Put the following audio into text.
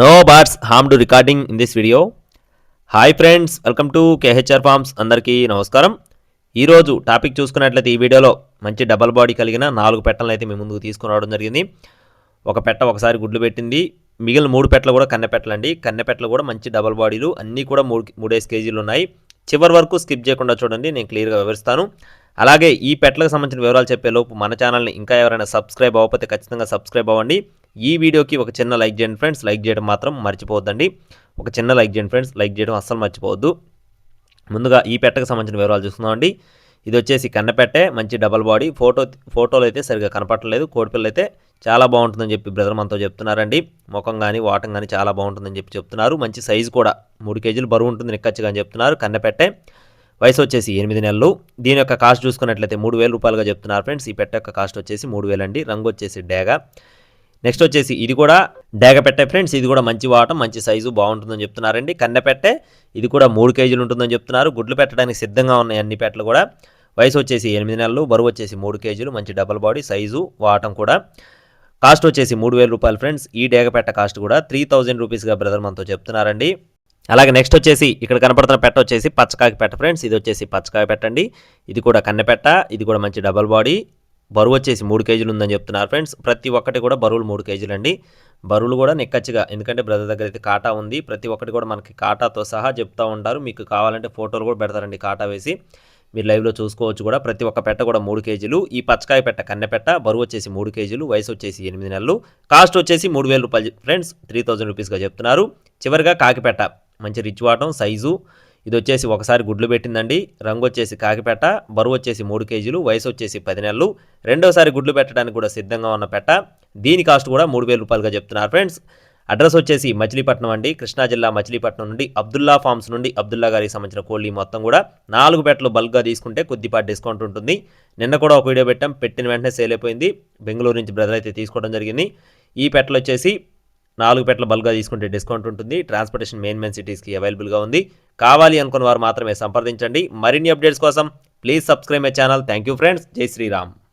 No bots harm to recording in this video hi friends welcome to K H R farms అందరికీ నమస్కారం. ఈరోజు topic చూసుకున్నట్లయితే ఈ వీడియోలో మంచి డబల్ బాడీ కలిగిన నాలుగు పెట్టలను అయితే మీ ముందుకు తీసుకుని రావడం జరిగింది. ఒక పెట్ట ఒకసారి గుడ్లు పెట్టింది. మిగిలిన మూడు పెట్టలు కూడా కన్నె పెట్టలండి. కన్నె పెట్టలు కూడా మంచి డబల్ బాడీలు అన్నీ కూడా మూడు మూడేసి కేజీలు ఉన్నాయి. చివరి వరకు స్కిప్ చేయకుండా చూడండి నేను క్లియర్గా వివరిస్తాను. అలాగే ఈ పెట్లకు సంబంధించిన వివరాలు చెప్పేలోపు మన ఛానల్ని ఇంకా ఎవరైనా సబ్స్క్రైబ్ అవ్వకపోతే ఖచ్చితంగా సబ్స్క్రైబ్ అవ్వండి. ఈ వీడియోకి ఒక చిన్న లైక్ చేయండి ఫ్రెండ్స్. లైక్ చేయడం మాత్రం మర్చిపోవద్దండి. ఒక చిన్న లైక్ చేయండి ఫ్రెండ్స్. లైక్ చేయడం అస్సలు మర్చిపోవద్దు. ముందుగా ఈ పెట్టకు సంబంధించిన వివరాలు చూస్తున్నామండి ఇది వచ్చేసి కన్నపెట్టే మంచి డబల్ బాడీ. ఫోటో ఫోటోలు అయితే సరిగ్గా కనపడలేదు కోడిపిల్ల అయితే చాలా బాగుంటుందని చెప్పి బ్రదర్ మనతో చెప్తున్నారండి. ముఖం కానీ వాటం కానీ చాలా బాగుంటుందని చెప్పి చెప్తున్నారు. మంచి సైజు కూడా. మూడు కేజీలు బరువు ఉంటుంది నిక్కచ్చిగా అని చెప్తున్నారు. కన్నపెట్టే వయసు వచ్చేసి ఎనిమిది నెలలు. దీని యొక్క కాస్ట్ చూసుకున్నట్లయితే మూడు వేల రూపాయలుగా చెప్తున్నారు ఫ్రెండ్స్. ఈ పెట్ట యొక్క కాస్ట్ వచ్చేసి మూడు వేలండి రంగు వచ్చేసి డేగా. నెక్స్ట్ వచ్చేసి ఇది కూడా డేగ పెట్టే ఫ్రెండ్స్. ఇది కూడా మంచి వాటం మంచి సైజు బాగుంటుందని చెప్తున్నారండి. కన్నె పెట్టే ఇది కూడా మూడు కేజీలు ఉంటుందని చెప్తున్నారు. గుడ్లు పెట్టడానికి సిద్ధంగా ఉన్నాయి అన్ని పెట్టలు కూడా. వయసు వచ్చేసి ఎనిమిది నెలలు బరువు వచ్చేసి మూడు కేజీలు మంచి డబల్ బాడీ సైజు వాటం కూడా. కాస్ట్ వచ్చేసి మూడు వేల రూపాయలు ఫ్రెండ్స్. ఈ డేగ పెట్ట కాస్ట్ కూడా త్రీ థౌజండ్ రూపీస్గా బ్రదర్ మనతో చెప్తున్నారండి. అలాగే నెక్స్ట్ వచ్చేసి ఇక్కడ కనపడుతున్న పెట్ట వచ్చేసి పచ్చకాకి పెట్ట ఫ్రెండ్స్ ఇది వచ్చేసి పచ్చకాయ పెట్టండి. ఇది కూడా కన్నెపెట్ట ఇది కూడా మంచి డబల్ బాడీ బరువు వచ్చేసి మూడు కేజీలు ఉందని చెప్తున్నారు ఫ్రెండ్స్ ప్రతి ఒక్కటి కూడా బరువులు మూడు కేజీలు అండి బరువులు కూడా నిక్కచ్చిగా ఎందుకంటే బ్రదర్ దగ్గర అయితే కాటా ఉంది. ప్రతి ఒక్కటి కూడా మనకి కాటాతో సహా చెప్తూ ఉంటారు. మీకు కావాలంటే ఫోటోలు కూడా పెడతారండి కాటా వేసి. మీరు లైవ్లో చూసుకోవచ్చు కూడా. ప్రతి ఒక్క పెట్ట కూడా మూడు కేజీలు. ఈ పచ్చకాయ పెట్ట కన్నెపెట్ట బరువు వచ్చేసి మూడు కేజీలు. వయసు వచ్చేసి ఎనిమిది నెలలు. కాస్ట్ వచ్చేసి మూడు వేల రూపాయలు ఫ్రెండ్స్ త్రీ థౌజండ్ రూపీస్గా చెప్తున్నారు. చివరిగా కాకిపెట్ట మంచి రిచ్ వాటం సైజు. ఇది వచ్చేసి ఒకసారి గుడ్లు పెట్టిందండి. రంగు వచ్చేసి కాకిపెట్ట బరువు వచ్చేసి మూడు కేజీలు వయసు వచ్చేసి పది నెలలు. రెండోసారి గుడ్లు పెట్టడానికి కూడా సిద్ధంగా ఉన్న పెట్ట. దీని కాస్ట్ కూడా మూడు వేల రూపాయలుగా చెప్తున్నారు ఫ్రెండ్స్. అడ్రస్ వచ్చేసి మచిలీపట్నం అండి. కృష్ణా జిల్లా మచిలీపట్నం నుండి అబ్దుల్లా ఫార్మ్స్ నుండి అబ్దుల్లా గారికి సంబంధించిన కోళ్ళి మొత్తం కూడా. నాలుగు పెట్టలు బల్క్గా తీసుకుంటే కొద్దిపాటి డిస్కౌంట్ ఉంటుంది. నిన్న కూడా ఒక వీడియో పెట్టాం. పెట్టిన వెంటనే సేల్ అయిపోయింది. బెంగళూరు నుంచి బ్రదర్ అయితే తీసుకోవడం జరిగింది. ఈ పెట్టలు వచ్చేసి నాలుగు పెట్ల బల్గా తీసుకుంటే డిస్కౌంట్ ఉంటుంది. ట్రాన్స్పోర్టేషన్ మెయిన్ మెయిన్ సిటీస్కి అవైలబుల్గా ఉంది. కావాలి అనుకున్న వారు మాత్రమే సంప్రదించండి. మరిన్ని అప్డేట్స్ కోసం please subscribe my channel. Thank you friends. జై శ్రీరామ్.